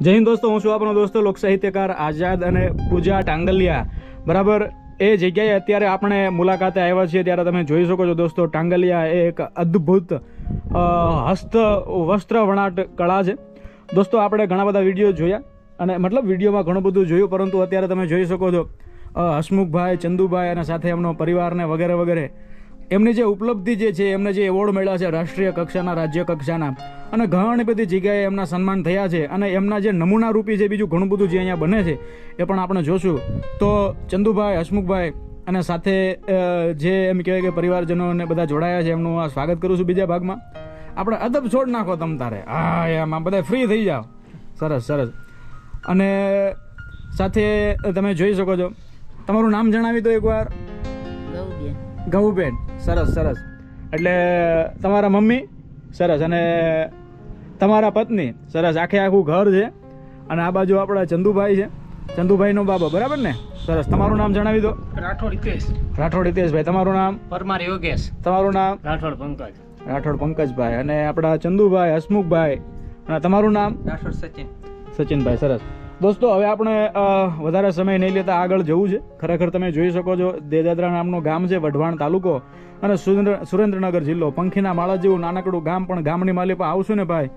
જય હિન્દ દોસ્તો, હું છું આપણો દોસ્તો લોક સાહિત્યકાર આઝાદ અને પૂજા ટાંગલિયા. બરાબર, એ જગ્યાએ અત્યારે આપણે મુલાકાતે આવ્યા છીએ, ત્યારે તમે જોઈ શકો છો દોસ્તો, ટાંગલિયા એ એક અદ્ભુત હસ્ત વસ્ત્ર વણાટ કળા છે. દોસ્તો, આપણે ઘણા બધા વીડિયો જોયા, અને મતલબ વિડીયોમાં ઘણું બધું જોયું, પરંતુ અત્યારે તમે જોઈ શકો છો હસમુખભાઈ, ચંદુભાઈ અને સાથે એમનો પરિવારને વગેરે વગેરે. એમની જે ઉપલબ્ધિ જે છે, એમને જે એવોર્ડ મળ્યા છે રાષ્ટ્રીય કક્ષાના, રાજ્ય કક્ષાના, અને ઘણી બધી જગ્યાએ એમના સન્માન થયા છે, અને એમના જે નમૂના રૂપી છે બીજું ઘણું બધું જે અહીંયા બને છે, એ પણ આપણે જોશું. તો ચંદુભાઈ, હસમુખભાઈ, અને સાથે જે એમ કહેવાય કે પરિવારજનોને બધા જોડાયા છે, એમનું આ સ્વાગત કરું છું બીજા ભાગમાં. આપણે અદબ છોડ નાખો તમ તારે. હા, એમાં બધા ફ્રી થઈ જાઓ. સરસ સરસ. અને સાથે તમે જોઈ શકો છો. તમારું નામ જણાવી દો એકવાર. ગૌબેન ગૌબેન સરસ સરસ. એટલે તમારા મમ્મી સરસ. અને તમારા પત્ની સરસ. આખે આખું ઘર છે. અને આ બાજુ આપણા ચંદુભાઈ છે. ચંદુભાઈનો બાબા બરાબર ને? સરસ. તમારું નામ જણાવી દો. રાઠોડ હિતેશ. રાઠોડ હિતેશભાઈ તમારું નામ? પરમાર યોગેશ. તમારું નામ? રાઠોડ પંકજ. રાઠોડ પંકજભાઈ. અને આપણા ચંદુભાઈ હસમુખભાઈ. અને તમારું નામ? રાઠોડ સચિન. સચિનભાઈ સરસ. દોસ્તો હવે આપણે વધારે સમય નહીં લેતા આગળ જવું છે. ખરેખર તમે જોઈ શકો છો દેજાદરા નામનું ગામ છે વઢવાણ તાલુકો અને સુરેન્દ્ર સુરેન્દ્રનગર જિલ્લો. પંખીના માળા જેવું નાનકડું ગામ પણ ગામની માલી પણ આવશું ને ભાઈ?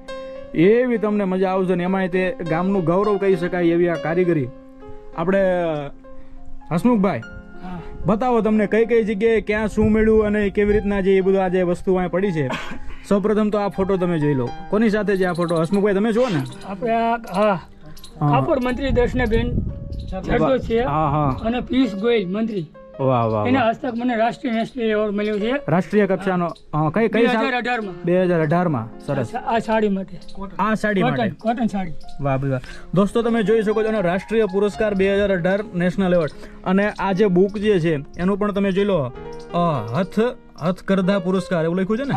એવી તમને મજા આવશે ને એમાંય તે ગામનું ગૌરવ કહી શકાય એવી આ કારીગરી. આપણે હસમુખભાઈ બતાવો તમને કઈ કઈ જગ્યાએ ક્યાં શું મળ્યું અને કેવી રીતના જે એ બધું આ જે વસ્તુ અહીં પડી છે? સૌપ્રથમ તો આ ફોટો તમે જોઈ લો. કોની સાથે છે આ ફોટો? હસમુખભાઈ તમે જુઓ ને. આપણે હા. કાપડ મંત્રી દર્શનાબેન છે. હા હા. અને પિયુષ ગોયલ મંત્રી. વાહ વાહ એના હસ્તક મને રાષ્ટ્રીય નેશનલ એવોર્ડ મળ્યો છે. રાષ્ટ્રીય કક્ષાનો કઈ કઈ સાલ અઢારમાં. બે હજાર અઢારમાં. સરસ. આ સાડી માટે. આ સાડી માટે? કોટન સાડી. વાહ વાહ દોસ્તો તમે જોઈ શકો છો અને રાષ્ટ્રીય પુરસ્કાર બે હજાર અઢાર નેશનલ એવોર્ડ. અને આ જે બુક જે છે એનું પણ તમે જોઈ લો. હથ હથકરધા પુરસ્કાર એવું લખ્યું છે ને?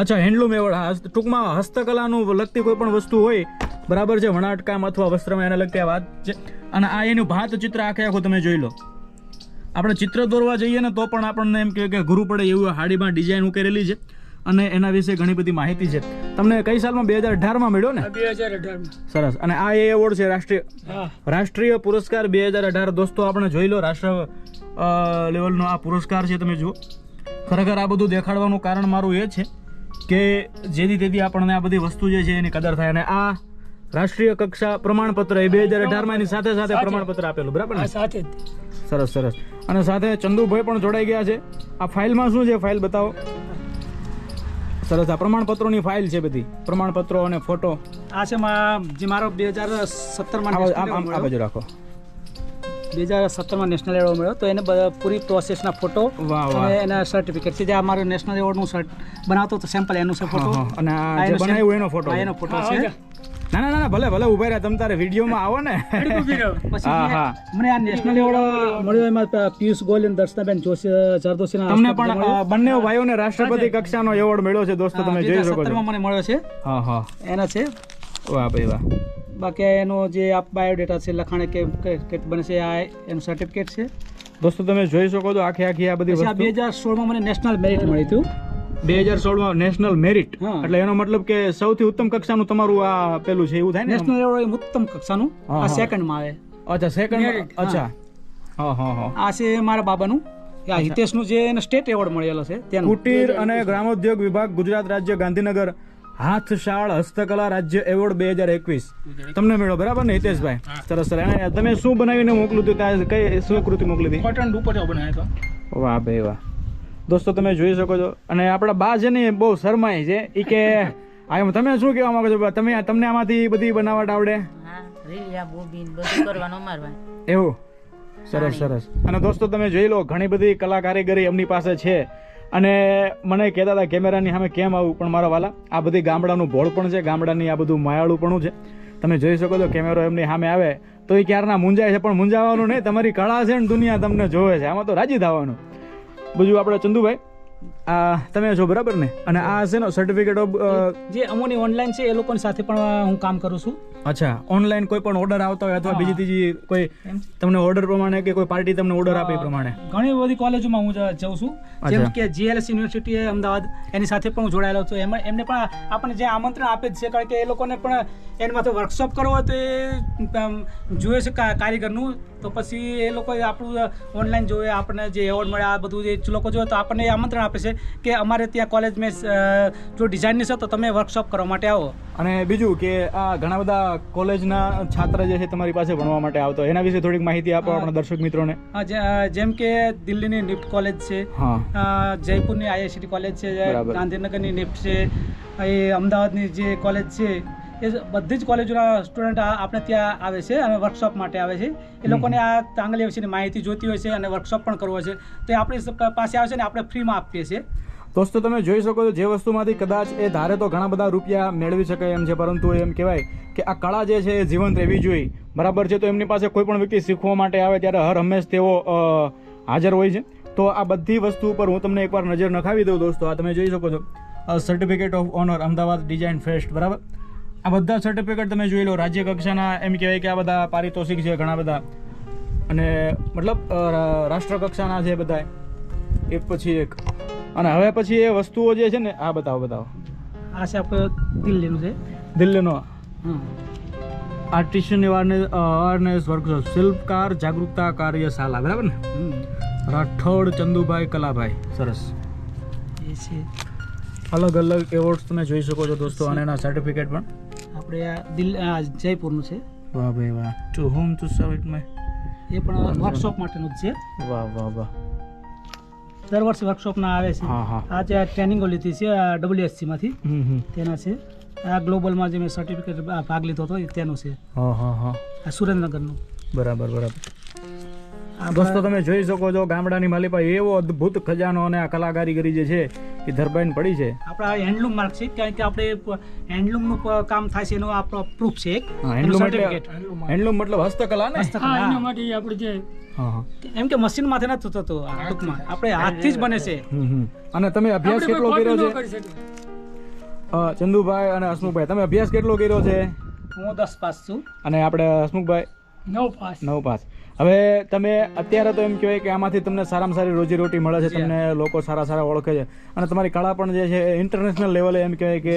અચ્છા હેન્ડલૂમ એવોર્ડ. હા ટૂંકમાં હસ્તકલાનું લગતી કોઈ પણ વસ્તુ હોય બરાબર છે વણાટકામ અથવા વસ્ત્રમાં એને લગતી આ વાત છે. અને આ એનું ભાત ચિત્ર આખે આખું તમે જોઈ લો. આપણે ચિત્ર દોરવા જઈએ ને તો પણ આપણને એમ કે કે ગુરુ પડે એવું હાડીમાં ડિઝાઇન ઉકેરેલી છે અને એના વિશે ઘણી બધી માહિતી છે. તમને કઈ સાલમાં બે હજાર અઢારમાં મળ્યો ને? બે હજાર સરસ. અને આ એ એવોર્ડ છે રાષ્ટ્રીય રાષ્ટ્રીય પુરસ્કાર બે હજાર અઢાર. દોસ્તો આપણે જોઈ લો રાષ્ટ્ર લેવલનો આ પુરસ્કાર છે તમે જુઓ. ખરેખર આ બધું દેખાડવાનું કારણ મારું એ છે કે જેથી તેથી આપણને આ બધી વસ્તુ જે છે એની કદર થાય. અને આ રાષ્ટ્રીય કક્ષા પ્રમાણપત્ર એ બે હજાર અઢારમાં એની સાથે સાથે પ્રમાણપત્ર આપેલું બરાબર ને? સાથે સરસ સરસ. અને સાથે ચંદુભાઈ પણ જોડાઈ ગયા છે. આ ફાઇલમાં શું છે? ફાઇલ બતાવો. સરસ આ પ્રમાણપત્રોની ફાઇલ છે બધી. પ્રમાણપત્રો અને ફોટો. આ છે જે મારો બે હજાર સત્તરમાં આ બાજુ રાખો. બે હજાર સત્તરમાં નેશનલ એવોર્ડ મળ્યો. તો એને બધા પૂરી પ્રોસેસના ફોટો અને એના સર્ટિફિકેટ છે જે આ મારો નેશનલ એવોર્ડનું સર્ટ બનાવતો તો સેમ્પલ એનું છે ફોટો. અને બનાવ્યું એનો ફોટો એનો ફોટો છે. ના ના ના ભલે ભલે ઊભા રહ્યા તમે તારે વિડીયોમાં આવો ને. હા, હા. મને આ નેશનલ એવોર્ડ મળ્યો એમાં પિયુષ ગોયલ અને દર્શનાબેન જોશી જરદોશીના તમને પણ બંને ભાઈઓને રાષ્ટ્રપતિ કક્ષાનો એવોર્ડ મળ્યો છે દોસ્તો તમે જોઈ શકો છો. મને મળ્યો છે. હા હા. એના છે. વાહ ભાઈ વાહ. બાકી એનો જે આપ બાયોડેટા છે લખાણે કે કે- બનશે આ એનું સર્ટિફિકેટ છે. દોસ્તો તમે જોઈ શકો છો આખી આખી આ બધી બે વસ્તુ. હજાર સોળમાં મને નેશનલ મેરિટ મળ્યું હતું. બે હજાર સોળમાં નેશનલ મેરિટ એટલે એનો મતલબ કે સૌથી ઉત્તમ કક્ષાનું તમારું આ પેલું છે એવું થાય ને નેશનલ એવોર્ડ ઉત્તમ કક્ષાનું. આ. સેકન્ડમાં આવે. અચ્છા સેકન્ડ અચ્છા. હા હા હા. આ છે મારા બાબાનું. આ હિતેશનું જે એને સ્ટેટ એવોર્ડ મળેલો છે તેનું. કુટીર અને ગ્રામોદ્યોગ વિભાગ ગુજરાત રાજ્ય ગાંધીનગર હાથશાળ હસ્તકલા રાજ્ય એવોર્ડ બે હજાર એકવીસ. તમને મળ્યો બરાબર ને હિતેશભાઈ? સરસ સર અને તમે શું બનાવીને મોકલું હતું? ત્યાં કઈ શું કૃતિ મોકલી હતી? કોટન દુપટ્ટો બનાવ્યો હતો. વાહ ભાઈ વાહ. દોસ્તો તમે જોઈ શકો છો. અને આપણા બા છે ને બહુ શરમાય છે. એ કે આ એમ તમે શું કહેવા માંગો છો? તમે તમને આમાંથી બધી બનાવટ આવડે? એવું? સરસ સરસ. અને દોસ્તો તમે જોઈ લો ઘણી બધી કલા કારીગરી એમની પાસે છે. અને મને કહેતા હતા કેમેરાની સામે કેમ આવું પણ મારા વાલા આ બધી ગામડાનું ભોળ પણ છે ગામડાની આ બધું માયાળું છે. તમે જોઈ શકો છો કેમેરો એમની સામે આવે. તો એ ક્યારના મૂંઝાય છે પણ મૂંઝાવાનું નહીં તમારી કળા છે ને દુનિયા તમને જોવે છે. આમાં તો રાજી થવાનું. બીજું આપણે ચંદુભાઈ આ તમે છો બરાબર ને? અને આ છે ને સર્ટિફિકેટ ઓફ જે અમોની ઓનલાઈન છે એ લોકોની સાથે પણ હું કામ કરું છું. અચ્છા ઓનલાઈન કોઈ પણ ઓર્ડર આવતો હોય અથવા. બીજી ત્રીજી કોઈ તમને ઓર્ડર પ્રમાણે કે કોઈ પાર્ટી તમને ઓર્ડર આપે પ્રમાણે? ઘણી બધી કોલેજોમાં હું જઉં છું. જેમ. કે જીએલએસ યુનિવર્સિટી અમદાવાદ એની સાથે પણ હું જોડાયેલો છું. એમાં એમને પણ આપણને જે આમંત્રણ આપે જ છે કારણ કે એ લોકોને પણ એની માથે વર્કશોપ કરવો હોય તો એ અમ, છે કારીગરનું. તો પછી એ લોકો આપણું ઓનલાઈન જોવે આપણને જે એવોર્ડ મળે આ બધું જે લોકો જોવે તો આપણને આમંત્રણ આપે છે કે અમારે ત્યાં કોલેજમાં મેં જો ડિઝાઇનની છે તો તમે વર્કશોપ કરવા માટે આવો. અને બીજું કે આ ઘણા બધા કોલેજના છાત્ર જે છે તમારી પાસે ભણવા માટે આવતો એના વિશે થોડીક માહિતી આપો આપણા દર્શક મિત્રોને. જેમ કે દિલ્હીની નિફ્ટ કોલેજ છે જયપુરની આઈઆઈસીટી કોલેજ છે ગાંધીનગરની નિફ્ટ છે એ અમદાવાદની જે કોલેજ છે એ બધી જ કોલેજોના સ્ટુડન્ટ આપણે ત્યાં આવે છે અને વર્કશોપ માટે આવે છે. એ લોકોને આ તાંગલી વિશેની માહિતી જોતી હોય છે અને વર્કશોપ પણ કરવો છે. તો એ આપણી પાસે આવે છે ને આપણે ફ્રીમાં આપીએ છીએ. દોસ્તો તમે જોઈ શકો છો જે વસ્તુમાંથી કદાચ એ ધારે તો ઘણા બધા રૂપિયા મેળવી શકે એમ છે પરંતુ એમ કહેવાય કે આ કળા જે છે એ જીવંત રહેવી જોઈએ. બરાબર છે? તો એમની પાસે કોઈ પણ વ્યક્તિ શીખવા માટે આવે ત્યારે હર હંમેશ તેઓ હાજર હોય છે. તો આ બધી વસ્તુ ઉપર હું તમને એકવાર નજર નખાવી દઉં દોસ્તો. આ તમે જોઈ શકો છો. Certificate of honour Ahmedabad design fest બરાબર? આ બધા સર્ટિફિકેટ તમે જોઈ લો રાજ્ય કક્ષાના એમ કહેવાય કે આ બધા પારિતોષિક છે ઘણા બધા. અને મતલબ રાષ્ટ્ર કક્ષાના છે બધા. એક પછી એક. અને હવે પછી એ વસ્તુઓ જે છે ને આ બતાવો બતાવો. આ છે આપણે દિલ્હીનું છે. દિલ્હીનો? આર્ટિસ્ટની વારને અવેરનેસ વર્કશોપ શિલ્પકાર જાગૃતતા કાર્યશાળા બરાબર ને? રાઠોડ ચંદુભાઈ કલાભાઈ સરસ. એ છે. અલગ અલગ એવોર્ડ્સ તમે જોઈ શકો છો દોસ્તો અને એના સર્ટિફિકેટ પણ. આપણે આ દિલ આ જયપુરનું છે. વાહ ભાઈ વાહ. ટુ હોમ ટુ સર્વિટ માય એ પણ વર્કશોપ માટેનું જ છે. વાહ વાહ વાહ. દર વર્ષે વર્કશોપના આવે છે. આજે આ ટ્રેનિંગો લીધી છે આ માંથી. હમ હમ. તેના છે. આ ગ્લોબલમાં જે મેં સર્ટિફિકેટ ભાગ લીધો હતો તેનું છે. હા હા હા. આ સુરેન્દ્રનગરનું. બરાબર બરાબર. દોસ્તો તમે જોઈ શકો છો ગામડાની માલિપા એવો અદ્ભુત ખજાનો અને આ કલાકારીગરી જે છે એ ધરબાઈને પડી છે. આપણા હેન્ડલૂમ માર્ક છે કારણ કે આપણે હેન્ડલૂમનું નું કામ થાય છે એનો આપણો પ્રૂફ છે એક. હેન્ડલૂમ એટલે હેન્ડલૂમ મતલબ હસ્તકલા ને? હસ્તકલા, એના માટે આપણે જે એમ કે મશીન માથે નથી થતો આ ટૂંકમાં. આપણે હાથથી જ બને છે. અને તમે અભ્યાસ કેટલો કર્યો છે? કરી ચંદુભાઈ અને હસમુખભાઈ તમે અભ્યાસ કેટલો કર્યો છે? હું દસ પાસ છું. અને આપણે હસમુખભાઈ? નવ પાસ. નવ પાંચ હવે તમે અત્યારે તો એમ કહેવાય કે આમાંથી તમને સારામાં સારી રોજીરોટી મળે છે તમને લોકો સારા સારા ઓળખે છે. અને તમારી કળા પણ જે છે ઇન્ટરનેશનલ લેવલે એમ કહેવાય કે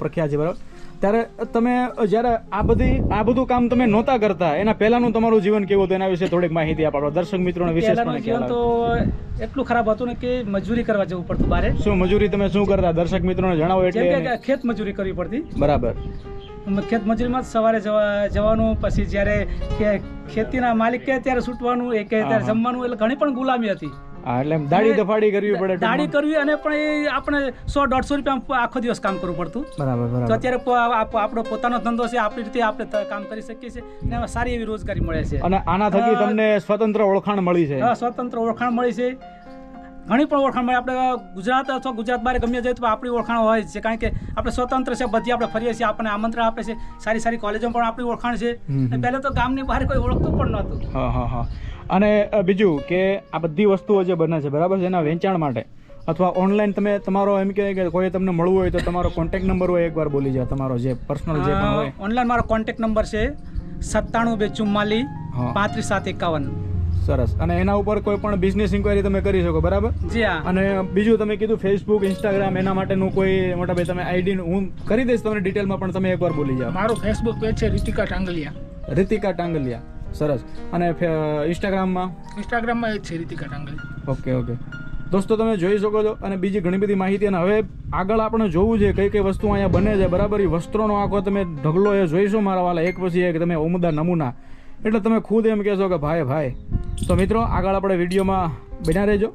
પ્રખ્યાત છે બરાબર? ત્યારે તમે જ્યારે આ બધી આ બધું કામ તમે નહોતા કરતા એના પહેલાનું તમારું જીવન કેવું હતું? એના વિશે થોડીક માહિતી આપ આપણા દર્શક મિત્રોને વિશે વિશેષપણે જીવન તો એટલું ખરાબ હતું ને કે મજૂરી કરવા જવું પડતું બારે શું મજૂરી તમે શું કરતા? દર્શક મિત્રોને જણાવો એટલે ખેત મજૂરી કરવી પડતી. બરાબર. ખેત મજૂરીમાં જ સવારે જવાનું પછી જ્યારે ખેતીના માલિક કહે ત્યારે છૂટવાનું એ કહે ત્યારે. જમવાનું એટલે ઘણી પણ ગુલામી હતી. એટલે દાડી દફાડી કરવી પડે દાડી કરવી અને પણ એ આપણે સો દોઢસો રૂપિયા આખો દિવસ કામ કરવું પડતું. બરાબર તો બરાબર અત્યારે આપણો પોતાનો ધંધો છે આપણી રીતે આપણે કામ કરી શકીએ છીએ. અને સારી એવી રોજગારી મળે છે. અને આના થકી તમને સ્વતંત્ર ઓળખાણ મળી છે. સ્વતંત્ર ઓળખાણ મળી છે. ઘણી પણ ઓળખાણ મળે આપણે ગુજરાત અથવા ગુજરાત બહાર ગમે જઈએ તો આપણી ઓળખાણ હોય છે. કારણ કે આપણે સ્વતંત્ર છે બધી આપણે ફરીએ છીએ આપણને આમંત્રણ આપે છે. સારી સારી કોલેજો પણ આપણી ઓળખાણ છે. પહેલા તો ગામની બહાર કોઈ ઓળખતું પણ નહોતું. હા હા હા. અને બીજું કે આ બધી વસ્તુઓ જે બને છે બરાબર છે એના વેચાણ માટે અથવા ઓનલાઈન તમે તમારો એમ કે કોઈ તમને મળવું હોય તો તમારો કોન્ટેક નંબર હોય એકવાર બોલી જાઓ તમારો જે પર્સનલ જે પણ હોય. ઓનલાઈન મારો કોન્ટેક્ટ નંબર છે સત્તાણું બે ચુમ્માલી. પાંત્રીસ સાત એકાવન. સરસ. અને એના ઉપર કોઈ પણ બિઝનેસ ઇન્ક્વાયરી તમે કરી શકો બરાબર? જી હા. અને બીજું તમે કીધું ફેસબુક ઇન્સ્ટાગ્રામ એના માટેનું કોઈ મોટા ભાઈ તમે આઈડી હું કરી દઈશ તમને ડિટેલમાં પણ તમે એકવાર બોલી જાઓ. મારું ફેસબુક પેજ છે રીતિકા ટાંગલિયા. રીતિકા ટાંગલિયા. સરસ. અને ઇન્સ્ટાગ્રામમાં ઇન્સ્ટાગ્રામમાં એ છે રીતિકા ટાંગલિયા. Okay okay. દોસ્તો તમે જોઈ શકો છો અને બીજી ઘણી બધી માહિતી અને હવે આગળ આપણે જોવું છે કઈ કઈ વસ્તુ અહીંયા બને છે બરાબર? એ વસ્ત્રોનો આખો તમે ઢગલો એ જોઈશો મારા વાલા. એક પછી એક તમે ઉમદા નમૂના. એટલે તમે ખુદ એમ કહેશો કે ભાઈ ભાઈ તો મિત્રો આગળ આપણે વિડીયોમાં બન્યા રહેજો.